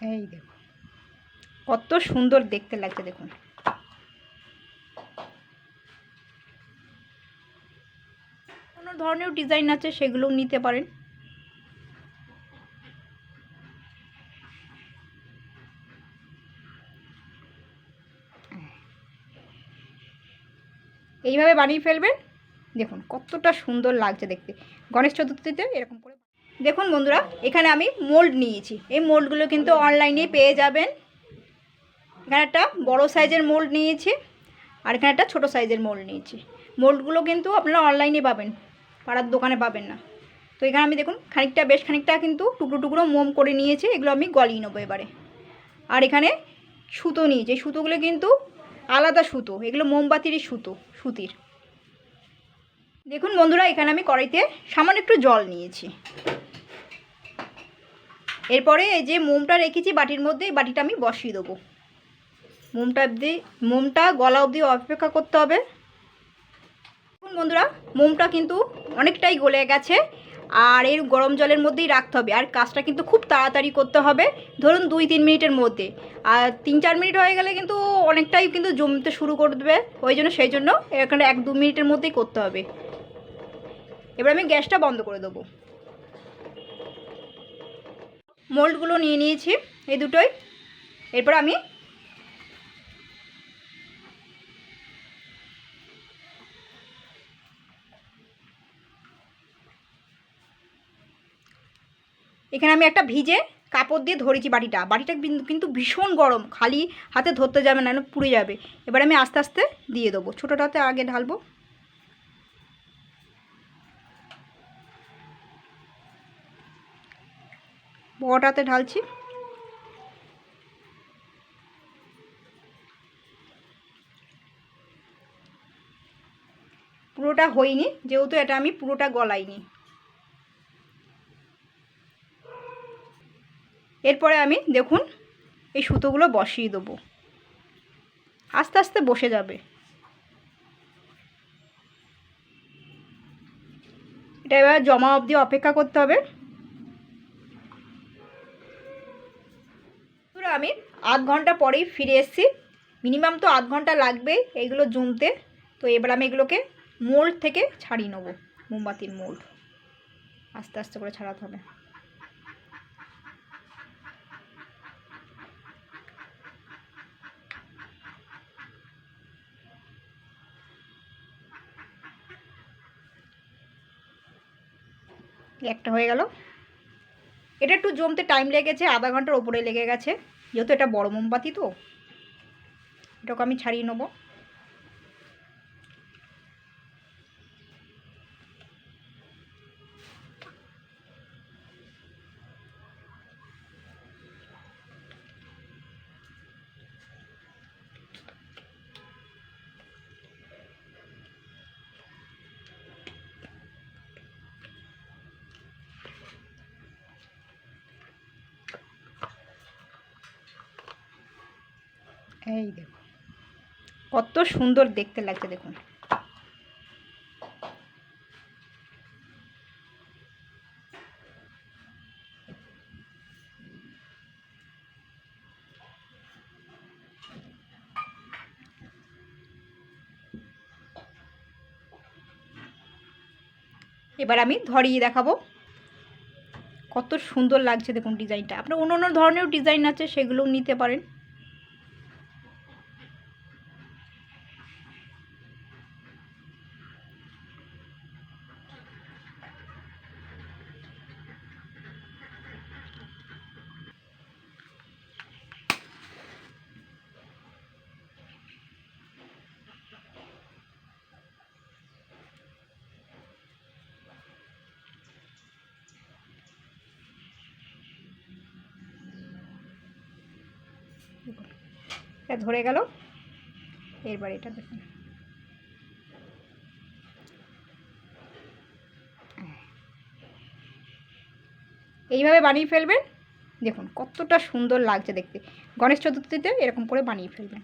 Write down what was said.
এই দেখো। কত সুন্দর দেখতে লাগছে, দেখুন। কোনো ধরনের ডিজাইন আছে সেগুলোও নিতে পারেন। এইভাবে বানিয়ে ফেলবেন। দেখুন কতটা সুন্দর লাগছে দেখতে। গণেশ চতুর্থীতে এরকম করে দেখুন বন্ধুরা, এখানে আমি মোল্ড নিয়েছি। এই মোল্ডগুলো কিন্তু অনলাইনে পেয়ে যাবেন। এখানে একটা বড়ো সাইজের মোল্ড নিয়েছি আর এখানে একটা ছোটো সাইজের মোল্ড নিয়েছি। মোল্ডগুলো কিন্তু আপনারা অনলাইনে পাবেন, পাড়ার দোকানে পাবেন না। তো এখানে আমি দেখুন, খানিকটা, বেশ খানিকটা কিন্তু টুকরো টুকরো মোম করে নিয়েছি, এগুলো আমি গলিয়ে নেব এবারে। আর এখানে সুতো নিয়েছি সুতোগুলো কিন্তু আলাদা সুতো, এগুলো মোমবাতিরই সুতো, সুতির। দেখুন বন্ধুরা, এখানে আমি কড়াইতে সামান্য একটু জল নিয়েছি। এরপরে এই যে মোমটা রেখেছি বাটির মধ্যে বাটিটা আমি বসিয়ে দেবো। মোমটা অবধি, মোমটা গলা অবধি অপেক্ষা করতে হবে। দেখুন বন্ধুরা, মোমটা কিন্তু অনেকটাই গলে গেছে, আর এর গরম জলের মধ্যেই রাখতে হবে। আর কাজটা কিন্তু খুব তাড়াতাড়ি করতে হবে, ধরুন দুই তিন মিনিটের মধ্যে। আর তিন চার মিনিট হয়ে গেলে কিন্তু অনেকটাই কিন্তু জমতে শুরু করে দেবে, ওই জন্য সেই জন্য এখানে এক দু মিনিটের মধ্যেই করতে হবে। এবার আমি গ্যাসটা বন্ধ করে দেবো। মোল্ডগুলো নিয়ে নিয়েছি, এই দুটোই। এরপর আমি এখানে আমি একটা ভিজে কাপড় দিয়ে ধরেছি বাটিটা। বাটিটা কিন্তু- ভীষণ গরম, খালি হাতে ধরতে যাবে না পুড়ে যাবে। এবার আমি আস্তে আস্তে দিয়ে দেবো। ছোটোটাতে আগে ঢালবো। বড়টাতে ঢালছি। পুরোটা হয়নি, যেহেতু এটা আমি পুরোটা গলাইনি। এরপরে আমি দেখুন, এই সুতোগুলো বসিয়ে দেবো। আস্তে আস্তে বসে যাবে। এটা এবার জমা অবধি অপেক্ষা করতে হবে। আমি আধ ঘণ্টা পরেই ফিরে এসেছি। মিনিমাম তো আধ ঘণ্টা লাগবে এইগুলো জমতে। তো এবার আমি এগুলোকে মোল্ড থেকে ছাড়িয়ে নেব, মোমবাতির মোল্ড। আস্তে আস্তে করে ছাড়াতে হবে। একটা হয়ে গেল। এটা একটু জমতে টাইম লেগেছে, আধা ঘণ্টার ওপরে লেগে গেছে। যেহেতু এটা বড় মোমবাতি তো। এটাকে আমি ছাড়িয়ে নেব। এই দেখুন কত সুন্দর দেখতে লাগছে, দেখুন। এবার আমি ধরিয়ে দেখাবো। কত সুন্দর লাগছে, দেখুন ডিজাইনটা। আপনার অন্য অন্য ধরনের ডিজাইন আছে, সেগুলোও নিতে পারেন। এটা ধরে গেল। এরবার এটা দেখুন। এইভাবে বানিয়ে ফেলবেন। দেখুন কতটা সুন্দর লাগছে দেখতে। গণেশ চতুর্থীতে এরকম করে বানিয়ে ফেলবেন।